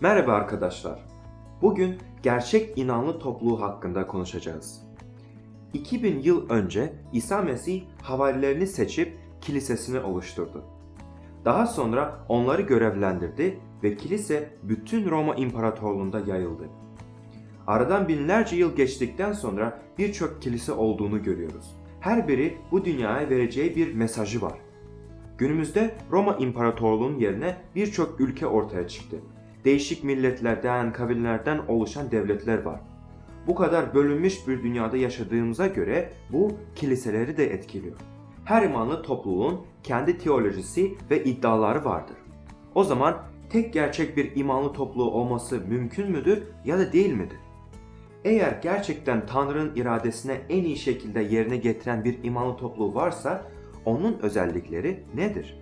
Merhaba arkadaşlar. Bugün gerçek inanlı topluluğu hakkında konuşacağız. 2000 yıl önce İsa Mesih havarilerini seçip kilisesini oluşturdu. Daha sonra onları görevlendirdi ve kilise bütün Roma İmparatorluğu'nda yayıldı. Aradan binlerce yıl geçtikten sonra birçok kilise olduğunu görüyoruz. Her biri bu dünyaya vereceği bir mesajı var. Günümüzde Roma İmparatorluğu'nun yerine birçok ülke ortaya çıktı. Değişik milletlerden, kabilelerden oluşan devletler var. Bu kadar bölünmüş bir dünyada yaşadığımıza göre bu kiliseleri de etkiliyor. Her imanlı topluluğun kendi teolojisi ve iddiaları vardır. O zaman tek gerçek bir imanlı topluluğu olması mümkün müdür ya da değil midir? Eğer gerçekten Tanrı'nın iradesine en iyi şekilde yerine getiren bir imanlı topluluğu varsa onun özellikleri nedir?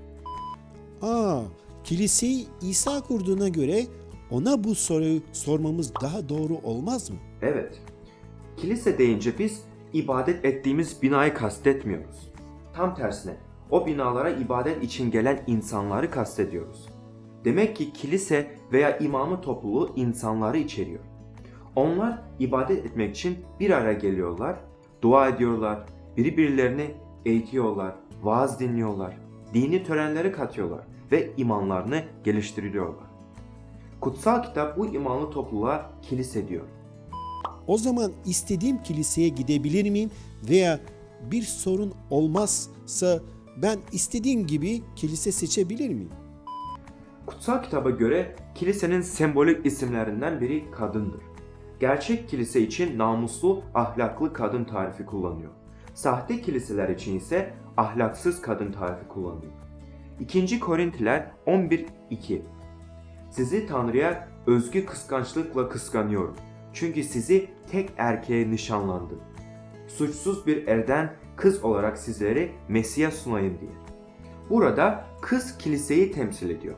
Aa, kiliseyi İsa kurduğuna göre ona bu soruyu sormamız daha doğru olmaz mı? Evet. Kilise deyince biz ibadet ettiğimiz binayı kastetmiyoruz. Tam tersine o binalara ibadet için gelen insanları kastediyoruz. Demek ki kilise veya imamı topluluğu insanları içeriyor. Onlar ibadet etmek için bir araya geliyorlar, dua ediyorlar, birbirlerini eğitiyorlar, vaaz dinliyorlar, dini törenleri katıyorlar ve imanlarını geliştiriyorlar. Kutsal kitap bu imanlı topluluğa kilise diyor. O zaman istediğim kiliseye gidebilir miyim veya bir sorun olmazsa ben istediğim gibi kilise seçebilir miyim? Kutsal kitaba göre kilisenin sembolik isimlerinden biri kadındır. Gerçek kilise için namuslu, ahlaklı kadın tarifi kullanıyor. Sahte kiliseler için ise ahlaksız kadın tarifi kullanıyor. 2. Korintiler 11.2 Sizi Tanrı'ya özgü kıskançlıkla kıskanıyorum. Çünkü sizi tek erkeğe nişanlandım. Suçsuz bir erden kız olarak sizleri Mesih'e sunayım diye. Burada kız kiliseyi temsil ediyor.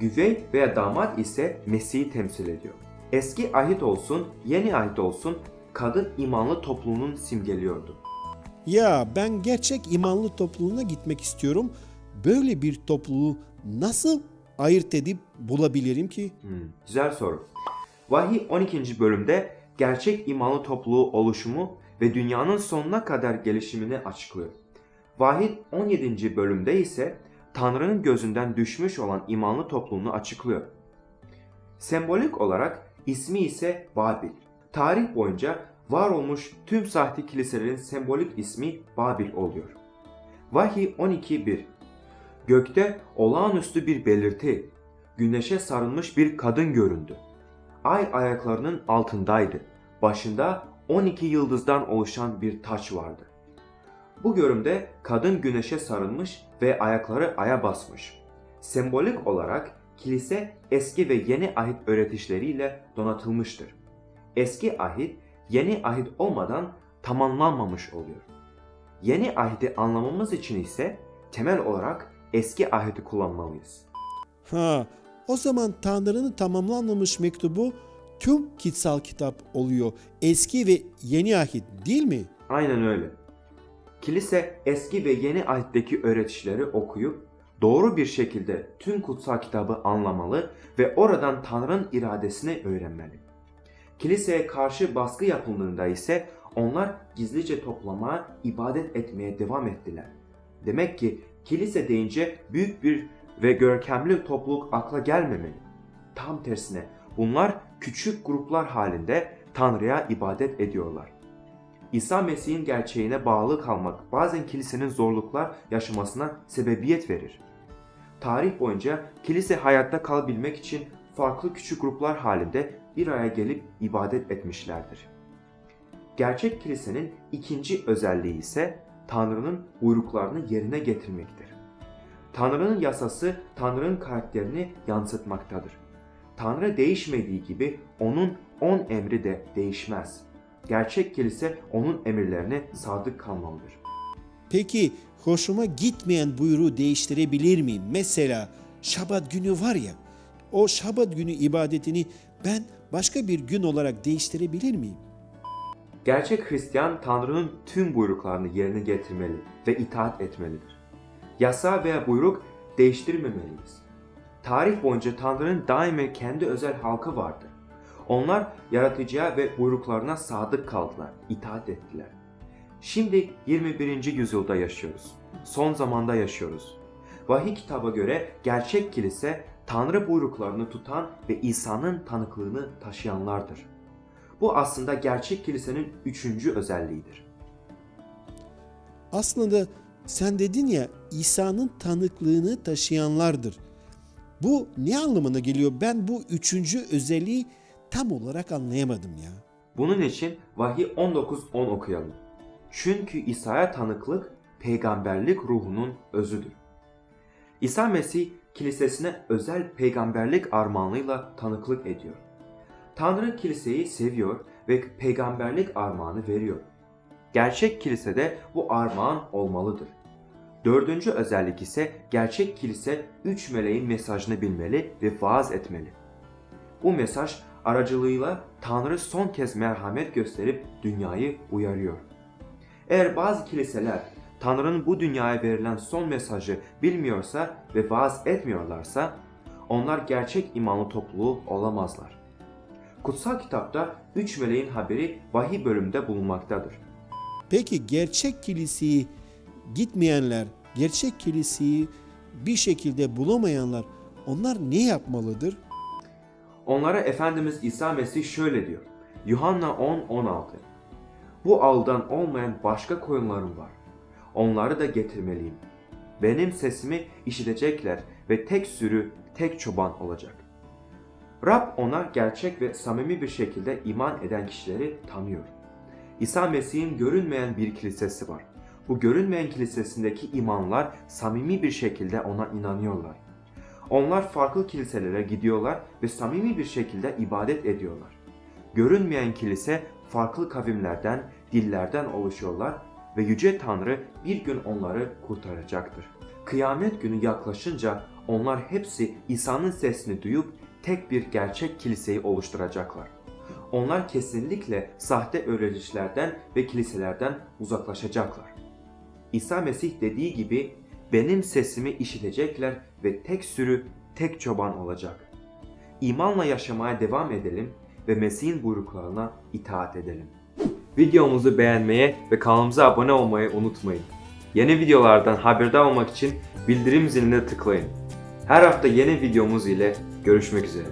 Güvey veya damat ise Mesih'i temsil ediyor. Eski ahit olsun, yeni ahit olsun kadın imanlı topluluğunun simgeliyordu. Ya ben gerçek imanlı topluluğuna gitmek istiyorum. Böyle bir topluluğu nasıl ayırt edip bulabilirim ki? Hmm, güzel soru. Vahiy 12. bölümde gerçek imanlı topluluğu oluşumu ve dünyanın sonuna kadar gelişimini açıklıyor. Vahiy 17. bölümde ise Tanrı'nın gözünden düşmüş olan imanlı topluluğunu açıklıyor. Sembolik olarak ismi ise Babil. Tarih boyunca var olmuş tüm sahte kiliselerin sembolik ismi Babil oluyor. Vahiy 12.1 Gökte olağanüstü bir belirti, güneşe sarılmış bir kadın göründü. Ay ayaklarının altındaydı. Başında 12 yıldızdan oluşan bir taç vardı. Bu görümde kadın güneşe sarılmış ve ayakları aya basmış. Sembolik olarak kilise eski ve yeni ahit öğretişleriyle donatılmıştır. Eski ahit yeni ahit olmadan tamamlanmamış oluyor. Yeni ahidi anlamamız için ise temel olarak eski ahidi kullanmalıyız. Ha, o zaman Tanrı'nın tamamlanmamış mektubu tüm kutsal kitap oluyor. Eski ve yeni ahit değil mi? Aynen öyle. Kilise eski ve yeni ahitteki öğretişleri okuyup doğru bir şekilde tüm kutsal kitabı anlamalı ve oradan Tanrı'nın iradesini öğrenmeli. Kiliseye karşı baskı yapıldığında ise onlar gizlice toplamaya, ibadet etmeye devam ettiler. Demek ki kilise deyince büyük bir ve görkemli topluluk akla gelmemeli. Tam tersine bunlar küçük gruplar halinde Tanrı'ya ibadet ediyorlar. İsa Mesih'in gerçeğine bağlı kalmak bazen kilisenin zorluklar yaşamasına sebebiyet verir. Tarih boyunca kilise hayatta kalabilmek için farklı küçük gruplar halinde bir araya gelip ibadet etmişlerdir. Gerçek kilisenin ikinci özelliği ise Tanrı'nın buyruklarını yerine getirmektir. Tanrı'nın yasası Tanrı'nın karakterini yansıtmaktadır. Tanrı değişmediği gibi onun on emri de değişmez. Gerçek kilise onun emirlerine sadık kalmalıdır. Peki hoşuma gitmeyen buyruğu değiştirebilir miyim? Mesela Şabat günü var ya, o Şabat günü ibadetini ben başka bir gün olarak değiştirebilir miyim? Gerçek Hristiyan Tanrı'nın tüm buyruklarını yerine getirmeli ve itaat etmelidir. Yasa veya buyruk değiştirmemeliyiz. tarih boyunca Tanrı'nın daima kendi özel halkı vardı. Onlar yaratıcıya ve buyruklarına sadık kaldılar, itaat ettiler. Şimdi 21. yüzyılda yaşıyoruz. Son zamanda yaşıyoruz. Vahiy kitaba göre gerçek kilise Tanrı buyruklarını tutan ve İsa'nın tanıklığını taşıyanlardır. Bu aslında gerçek kilisenin üçüncü özelliğidir. Aslında sen dedin ya İsa'nın tanıklığını taşıyanlardır. Bu ne anlamına geliyor? Ben bu üçüncü özelliği tam olarak anlayamadım ya. Bunun için Vahiy 19.10 okuyalım. Çünkü İsa'ya tanıklık peygamberlik ruhunun özüdür. İsa Mesih kilisesine özel peygamberlik armağanıyla tanıklık ediyor. Tanrı kiliseyi seviyor ve peygamberlik armağanı veriyor. Gerçek kilisede bu armağan olmalıdır. Dördüncü özellik ise gerçek kilise üç meleğin mesajını bilmeli ve vaaz etmeli. Bu mesaj aracılığıyla Tanrı son kez merhamet gösterip dünyayı uyarıyor. Eğer bazı kiliseler Tanrı'nın bu dünyaya verilen son mesajı bilmiyorsa ve vaaz etmiyorlarsa onlar gerçek imanlı topluluğu olamazlar. Kutsal kitapta üç meleğin haberi vahiy bölümünde bulunmaktadır. Peki gerçek kiliseyi gitmeyenler, gerçek kiliseyi bir şekilde bulamayanlar onlar ne yapmalıdır? Onlara Efendimiz İsa Mesih şöyle diyor. Yuhanna 10-16 Bu aldan olmayan başka koyunlarım var. Onları da getirmeliyim. Benim sesimi işitecekler ve tek sürü, tek çoban olacak. Rab ona gerçek ve samimi bir şekilde iman eden kişileri tanıyor. İsa Mesih'in görünmeyen bir kilisesi var. Bu görünmeyen kilisesindeki imanlar samimi bir şekilde ona inanıyorlar. Onlar farklı kiliselere gidiyorlar ve samimi bir şekilde ibadet ediyorlar. Görünmeyen kilise farklı kavimlerden, dillerden oluşuyorlar ve Yüce Tanrı bir gün onları kurtaracaktır. Kıyamet günü yaklaşınca onlar hepsi İsa'nın sesini duyup tek bir gerçek kiliseyi oluşturacaklar. Onlar kesinlikle sahte öğreticilerden ve kiliselerden uzaklaşacaklar. İsa Mesih dediği gibi benim sesimi işitecekler ve tek sürü, tek çoban olacak. İmanla yaşamaya devam edelim ve Mesih'in buyruklarına itaat edelim. Videomuzu beğenmeyi ve kanalımıza abone olmayı unutmayın. Yeni videolardan haberdar olmak için bildirim ziline tıklayın. Her hafta yeni videomuz ile görüşmek üzere.